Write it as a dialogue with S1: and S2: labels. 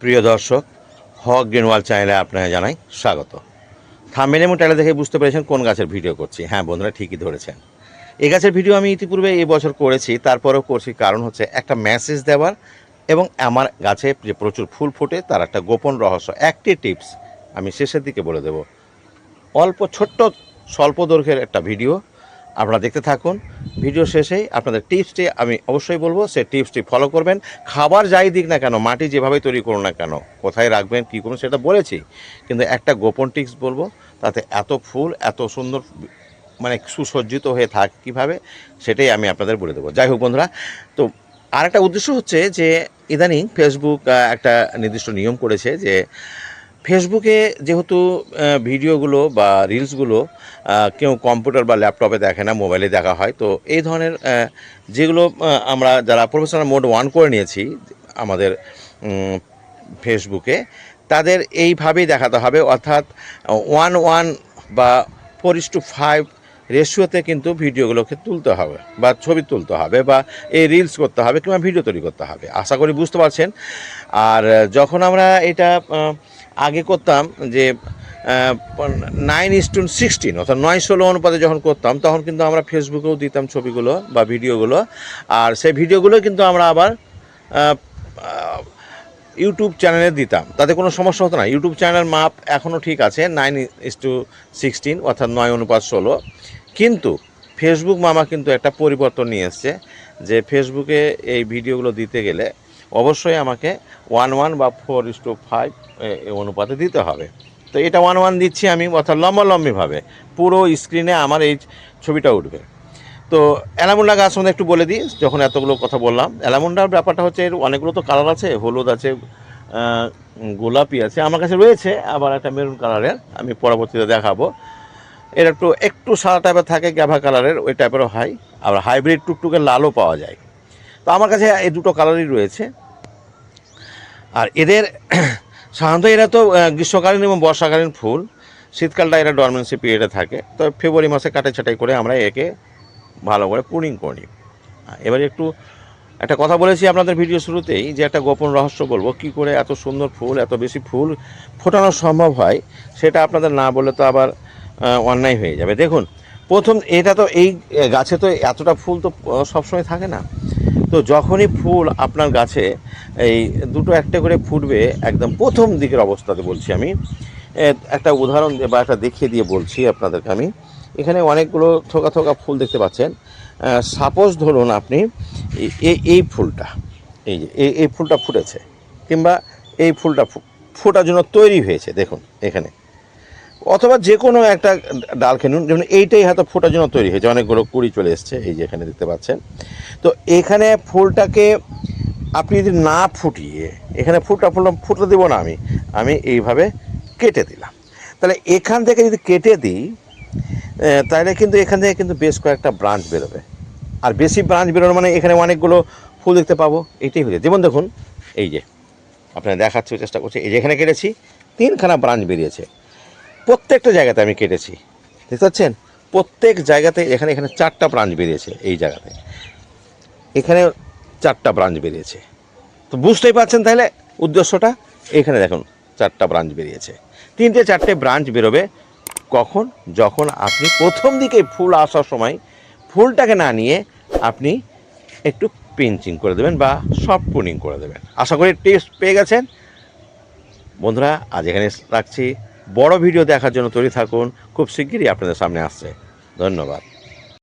S1: প্রিয় দর্শক, হক গ্রিনওয়াল চ্যানেলে আপনাকে জানাই স্বাগত। থাম্বেল এবং টাইলে দেখে বুঝতে পেরেছেন কোন গাছের ভিডিও করছি। হ্যাঁ বন্ধুরা ঠিকই ধরেছেন। এই গাছের ভিডিও আমি ইতিপূর্বে এই বছর করেছি, তারপরেও করছি। কারণ হচ্ছে একটা মেসেজ দেওয়ার এবং আমার গাছে যে প্রচুর ফুল ফোটে, তার একটা গোপন রহস্য। একটি টিপস আমি শেষের দিকে বলে দেব। অল্প, ছোট্ট, স্বল্প দৈর্ঘ্যের একটা ভিডিও আপনারা দেখতে থাকুন। ভিডিও শেষেই আপনাদের টিপসটি আমি অবশ্যই বলব, সে টিপসটি ফলো করবেন। খাবার যাই দিক না কেন, মাটি যেভাবে তৈরি করুন না কেন, কোথায় রাখবেন, কী করুন সেটা বলেছি। কিন্তু একটা গোপন টিপস বলব, তাতে এত ফুল, এত সুন্দর মানে সুসজ্জিত হয়ে থাক কীভাবে, সেটাই আমি আপনাদের বলে দেবো। যাই হোক বন্ধুরা, তো আর একটা উদ্দেশ্য হচ্ছে যে ইদানিং ফেসবুক একটা নির্দিষ্ট নিয়ম করেছে যে ফেসবুকে যেহেতু ভিডিওগুলো বা রিলসগুলো কেউ কম্পিউটার বা ল্যাপটপে দেখে না, মোবাইলে দেখা হয়, তো এই ধরনের যেগুলো আমরা যারা প্রফেশনাল মোড ওয়ান করে নিয়েছি, আমাদের ফেসবুকে, তাদের এইভাবেই দেখাতে হবে, অর্থাৎ ওয়ান ওয়ান বা ফোর ইস টু ফাইভ রেশিওতে কিন্তু ভিডিওগুলোকে তুলতে হবে, বা ছবি তুলতে হবে, বা এই রিলস করতে হবে, কিংবা ভিডিও তৈরি করতে হবে। আশা করি বুঝতে পারছেন। আর যখন আমরা এটা আগে করতাম যে নাইন ইস টু সিক্সটিন অর্থাৎ নয় ষোলো অনুপাতে যখন করতাম, তখন কিন্তু আমরা ফেসবুকেও দিতাম ছবিগুলো বা ভিডিওগুলো। আর সেই ভিডিওগুলো কিন্তু আমরা আবার ইউটিউব চ্যানেলে দিতাম। তাতে কোনো সমস্যা হতো না। ইউটিউব চ্যানেল মাপ এখনও ঠিক আছে নাইন ইস টু সিক্সটিন অর্থাৎ নয় অনুপাত ষোলো। কিন্তু ফেসবুক মামা কিন্তু একটা পরিবর্তন নিয়ে এসছে, যে ফেসবুকে এই ভিডিওগুলো দিতে গেলে অবশ্যই আমাকে ওয়ান ওয়ান বা ফোর ইস টু ফাইভ অনুপাতে দিতে হবে। তো এটা ওয়ান ওয়ান দিচ্ছি আমি অর্থাৎ লম্বালম্বিভাবে। পুরো স্ক্রিনে আমার এই ছবিটা উঠবে। তো অ্যালামুন্ডা গাছ সম্বন্ধে একটু বলে দিই, যখন এতগুলো কথা বললাম, অ্যালামুন্ডার ব্যাপারটা হচ্ছে এর অনেকগুলো তো কালার আছে, হলুদ আছে গোলাপি আছে, আমার কাছে রয়েছে, আবার একটা মেরুন কালারের, আমি পরবর্তীতে দেখাবো। এর একটু একটু সাদা টাইপের থাকে গ্যাভা কালারের, ওই টাইপেরও হয়, আবার হাইব্রিড টুকটুকে লালও পাওয়া যায়। তো আমার কাছে এই দুটো কালারই রয়েছে। আর এদের সাধারণত এরা তো গ্রীষ্মকালীন এবং বর্ষাকালীন ফুল। শীতকালটা এরা ডরমেন্সি পিরিয়ডে থাকে। তো ফেব্রুয়ারি মাসে কাটাই ছাটাই করে আমরা একে ভালো করে পুডিং করি। এবারে একটু একটা কথা বলেছি আপনাদের ভিডিও শুরুতেই, যে একটা গোপন রহস্য বলব, কি করে এত সুন্দর ফুল, এত বেশি ফুল ফোটানো সম্ভব হয়, সেটা আপনাদের না বলে তো আবার অন্যায় হয়ে যাবে। দেখুন, প্রথম এটা তো এই গাছে তো এতটা ফুল তো সবসময় থাকে না। তো যখনই ফুল আপনার গাছে এই দুটো একটা করে ফুটবে, একদম প্রথম দিকের অবস্থাতে বলছি আমি একটা উদাহরণ বা একটা দেখিয়ে দিয়ে বলছি আপনাদেরকে আমি। এখানে অনেকগুলো থোকা থোকা ফুল দেখতে পাচ্ছেন। সাপোজ ধরুন আপনি এই- ফুলটা, এই যে এই ফুলটা ফুটেছে, কিংবা এই ফুলটা ফোটার জন্য তৈরি হয়েছে, দেখুন এখানে। অথবা যে কোনো একটা ডাল কিনুন যেমন এইটাই হয়তো ফোটার জন্য তৈরি হয়েছে। অনেকগুলো কুড়ি চলে এসছে এই যে এখানে দেখতে পাচ্ছেন। তো এখানে ফুলটাকে আপনি যদি না ফুটিয়ে এখানে ফুলটা ফুলটা ফুটতে দেবো না আমি আমি এইভাবে কেটে দিলাম। তাহলে এখান থেকে যদি কেটে দিই তাহলে কিন্তু এখান থেকে কিন্তু বেশ কয়েকটা ব্রাঞ্চ বেরোবে। আর বেশি ব্রাঞ্চ বেরোনো মানে এখানে অনেকগুলো ফুল দেখতে পাবো। এইটাই হয়েছে যেমন দেখুন, এই যে আপনার দেখাচ্ছি, চেষ্টা করছি। এই যে এখানে কেটেছি, তিনখানা ব্রাঞ্চ বেরিয়েছে। প্রত্যেকটা জায়গাতে আমি কেটেছি। দেখতে পাচ্ছেন? প্রত্যেক জায়গাতে এখানে এখানে চারটা ব্রাঞ্চ বেরিয়েছে এই জায়গাতে। এখানে চারটা ব্রাঞ্চ বেরিয়েছে। তো বুঝতেই পারছেন তাহলে উদ্দেশ্যটা? এখানে দেখুন, চারটা ব্রাঞ্চ বেরিয়েছে। তিনটে চারটে ব্রাঞ্চ বেরোবে কখন? যখন আপনি প্রথম দিকে ফুল আসার সময় ফুলটাকে না নিয়ে আপনি একটু পেঞ্চিং করে দেবেন বা সফট পুনিং করে দেবেন। আশা করি টেস্ট পেয়ে গেছেন। বন্ধুরা, আজ এখানে রাখছি। বড় ভিডিও দেখার জন্য তৈরি থাকুন। খুব শিগগিরই আপনাদের সামনে আসছে। ধন্যবাদ।